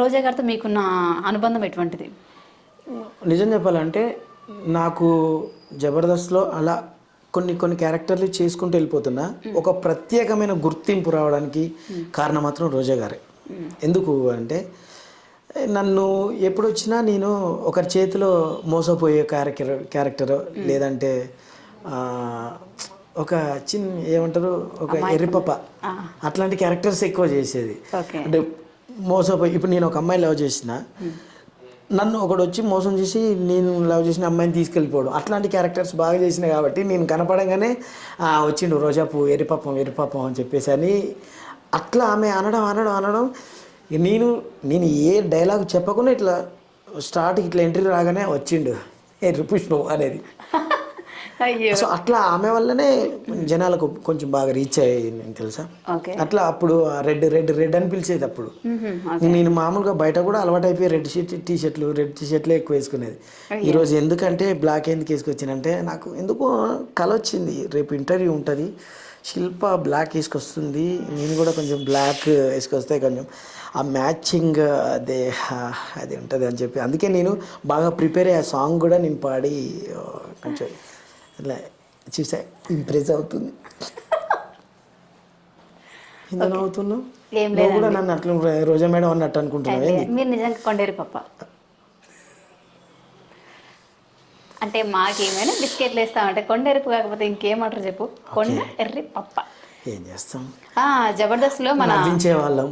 రోజా గారితో మీకున్న అనుబంధం ఎటువంటిది? నిజం చెప్పాలంటే నాకు జబర్దస్త్లో అలా కొన్ని కొన్ని క్యారెక్టర్లు చేసుకుంటూ వెళ్ళిపోతున్నా ఒక ప్రత్యేకమైన గుర్తింపు రావడానికి కారణం మాత్రం రోజా గారే. ఎందుకు అంటే నన్ను ఎప్పుడు వచ్చినా నేను ఒకరి చేతిలో మోసపోయే క్యారెక్టర్ క్యారెక్టర్ లేదంటే ఒక చిన్న ఏమంటారు ఒక ఎర్రిపప్ప అట్లాంటి క్యారెక్టర్స్ ఎక్కువ చేసేది. అంటే మోసపోయి ఇప్పుడు నేను ఒక అమ్మాయి లవ్ చేసిన. నన్ను ఒకడు వచ్చి మోసం చేసి నేను లవ్ చేసిన అమ్మాయిని తీసుకెళ్ళిపోవడం. అట్లాంటి క్యారెక్టర్స్ బాగా చేసిన కాబట్టి నేను కనపడంగానే వచ్చిండు రోజాపు ఎరిపాపం ఎరిపాపం అని చెప్పేసి అని అట్లా ఆమె అనడం అనడం అనడం. నేను నేను ఏ డైలాగ్ చెప్పకుండా ఇట్లా స్టార్ట్ ఇట్లా ఎంట్రీ రాగానే వచ్చిండు. ఎర్రి పుష్పం అనేది. సో అట్లా ఆమె వల్లనే జనాలకు కొంచెం బాగా రీచ్ అయ్యింది తెలుసా? అట్లా అప్పుడు రెడ్ రెడ్ రెడ్ అని పిలిచేది అప్పుడు. నేను మామూలుగా బయట కూడా అలవాటు అయిపోయి రెడ్ షర్ట్ టీ షర్ట్లు రెడ్ టీ షర్ట్లే ఎక్కువ వేసుకునేది. ఈరోజు ఎందుకంటే బ్లాక్ ఎందుకు వేసుకొచ్చానంటే నాకు ఎందుకో కల వచ్చింది రేపు ఇంటర్వ్యూ ఉంటుంది. శిల్ప బ్లాక్ వేసుకొస్తుంది. నేను కూడా కొంచెం బ్లాక్ వేసుకొస్తే కొంచెం ఆ మ్యాచింగ్ అదే అది ఉంటుంది అని చెప్పి. అందుకే నేను బాగా ప్రిపేర్ అయ్యే. సాంగ్ కూడా నేను పాడి కొంచెం ఇట్లా చూసా ఇంప్రెస్ అవుతుంది. ఎందుకు అవుతున్నావు ఏం నువ్వు కూడా నన్ను అట్లా రోజా మేడం అన్నట్టు అనుకుంటున్నావు? ఏంది? మీరు నిజంగా కొండేరు పప్ప అంటే మాకేమైనా బిస్కెట్లు వేస్తామంటే కొండెరుపు కాకపోతే ఇంకేమంటారు చెప్పు? కొండ ఎర్రి పప్ప. ఏం చేస్తాం? ఆ, జబర్దస్త్లో మన నవ్వించే వాళ్ళం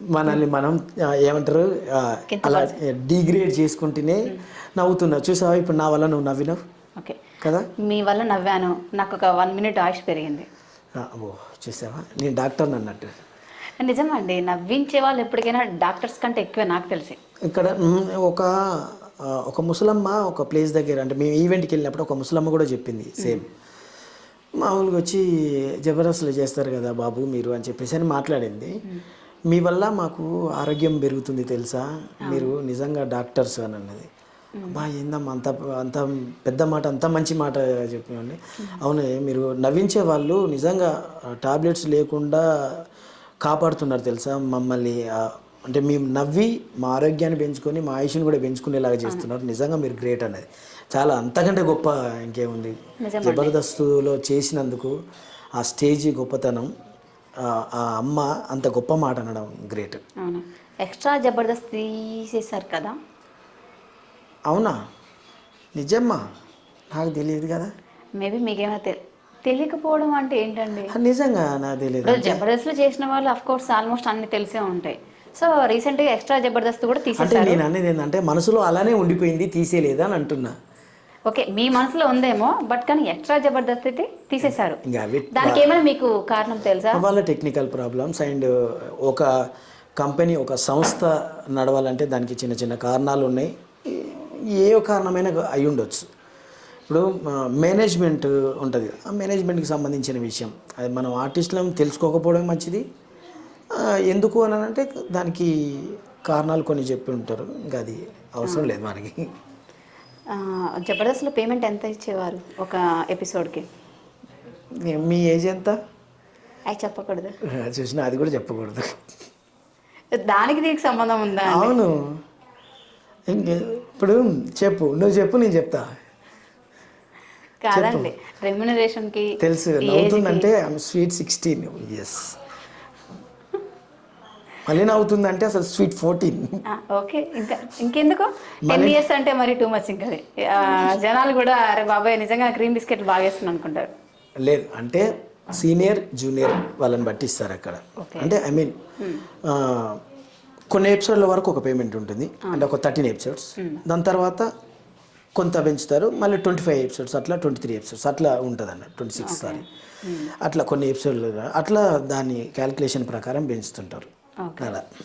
మనల్ని మనం ఆ, ఏమంటారు? ఆ, అలా డిగ్రేడ్ చేసుకుంటేనే నవ్వుతున్నా చూసావా? ఇప్పుడు నా వల్ల నువ్వు నవ్వినావు. ఓకే. కదా? మీ వల్ల నవ్వాను. నాకు ఒక వన్ మినిట్ ఆయుష్ పెరిగింది. ఓ చూసావా? నేను డాక్టర్ అన్నట్టు. నిజమండి నవ్వించే వాళ్ళు ఎప్పటికైనా డాక్టర్స్ కంటే ఎక్కువ నాకు తెలిసి. ఇక్కడ ఒక ఒక ముసలమ్మ ఒక ప్లేస్ దగ్గర అంటే మేము ఈవెంట్కి వెళ్ళినప్పుడు ఒక ముసలమ్మ కూడా చెప్పింది సేమ్. మామూలుగా వచ్చి జబర్దస్త్లు చేస్తారు కదా బాబు మీరు అని చెప్పేసి అని మాట్లాడింది. మీ. వల్ల మాకు ఆరోగ్యం పెరుగుతుంది తెలుసా? మీరు నిజంగా డాక్టర్స్ అని అన్నది. అబ్బా ఏందమ్మా అంత అంత పెద్ద మాట అంత మంచి మాట చెప్పినండి అవును మీరు నవ్వించే వాళ్ళు నిజంగా టాబ్లెట్స్ లేకుండా కాపాడుతున్నారు తెలుసా? మమ్మల్ని అంటే మేము నవ్వి మా ఆరోగ్యాన్ని పెంచుకొని మా ఆయుష్ని కూడా పెంచుకునేలాగా చేస్తున్నారు. నిజంగా మీరు గ్రేట్ అనేది. చాలా అంతకంటే గొప్ప ఇంకేముంది? జబర్దస్తులో చేసినందుకు ఆ స్టేజ్ గొప్పతనం ఆ- అమ్మ అంత గొప్ప మాట అనడం గ్రేట్. ఎక్స్ట్రా జబర్దస్త్ తీసేశారు కదా? అవునా? నిజమ్మా? నాకు తెలియదు కదా. మేబీ మీకేమైనా తె- తెలియకపోవడం అంటే ఏంటండి? నిజంగా నాకు తెలియదు. జబర్దస్త్లో చేసిన వాళ్ళు అఫ్ కోర్స్ ఆల్మోస్ట్ అన్ని తెలిసే ఉంటాయి. సో రీసెంట్గా ఎక్స్ట్రా జబర్దస్త్ కూడా అంటే తీసేశారు. నేను అనేది ఏంటంటే మనసులో అలానే ఉండిపోయింది తీసేయలేదా అని అంటున్నా. ఓకే మీ మనసులో ఉందేమో బట్ కానీ ఎక్స్ట్రా జబర్దస్త్ అయితే తీసేశారు. ఇంకా అవి దానికి ఏమైనా మీకు కారణం తెలుసా? వాళ్ళ టెక్నికల్ ప్రాబ్లమ్స్ అండ్ ఒక కంపెనీ ఒక సంస్థ నడవాలంటే దానికి చిన్న చిన్న కారణాలు ఉన్నాయి. ఏ కారణమైనా అయి ఉండొచ్చు. ఇప్పుడు మేనేజ్మెంట్ ఉంటుంది. ఆ మేనేజ్మెంట్కి సంబంధించిన విషయం. అది మనం ఆర్టిస్టులం తెలుసుకోకపోవడం మంచిది. ఎందుకు అని అంటే దానికి కారణాలు కొన్ని చెప్పి ఉంటారు. ఇంకా అది అవసరం లేదు మనకి. జబర్దస్త్లో పేమెంట్ ఎంత ఇచ్చేవారు ఒక ఎపిసోడ్కి? మీ- ఏజ్ ఎంత? అవి చెప్పకూడదు. చూసినా అది కూడా చెప్పకూడదు. దానికి దీనికి సంబంధం ఉందా అవును. ఇప్పుడు చెప్పు నువ్వు చెప్పు నేను చెప్తా. కాదండి రెమ్యునరేషన్కి తెలుసు నవ్వుతుందంటే స్వీట్ సిక్స్టీన్ ఎస్ మళ్ళీ నవ్వుతుందంటే అసలు స్వీట్ ఫోర్టీన్ ఓకే ఇంకా ఇంకెందుకు? టెన్ ఇయర్స్ అంటే మరి టూ మచ్ ఇంకా జనాలు కూడా అరే బాబాయ్ నిజంగా క్రీమ్ బిస్కెట్లు బాగా వేస్తున్నాను అనుకుంటారు. లేదు అంటే సీనియర్ జూనియర్ వాళ్ళని బట్టి ఇస్తారు అక్కడ. అంటే ఐ మీన్ కొన్ని ఎపిసోడ్ల వరకు ఒక పేమెంట్ ఉంటుంది. అంటే ఒక థర్టీన్ ఎపిసోడ్స్. దాని తర్వాత కొంత పెంచుతారు. మళ్ళీ ట్వంటీ ఫైవ్ ఎపిసోడ్స్ అట్లా ట్వంటీ త్రీ ఎపిసోడ్స్ అట్లా ఉంటుంది అన్న ట్వంటీ సిక్స్ సారీ. అట్లా కొన్ని ఎపిసోడ్లు. అట్లా దాని క్యాలిక్యులేషన్ ప్రకారం పెంచుతుంటారు. అలా.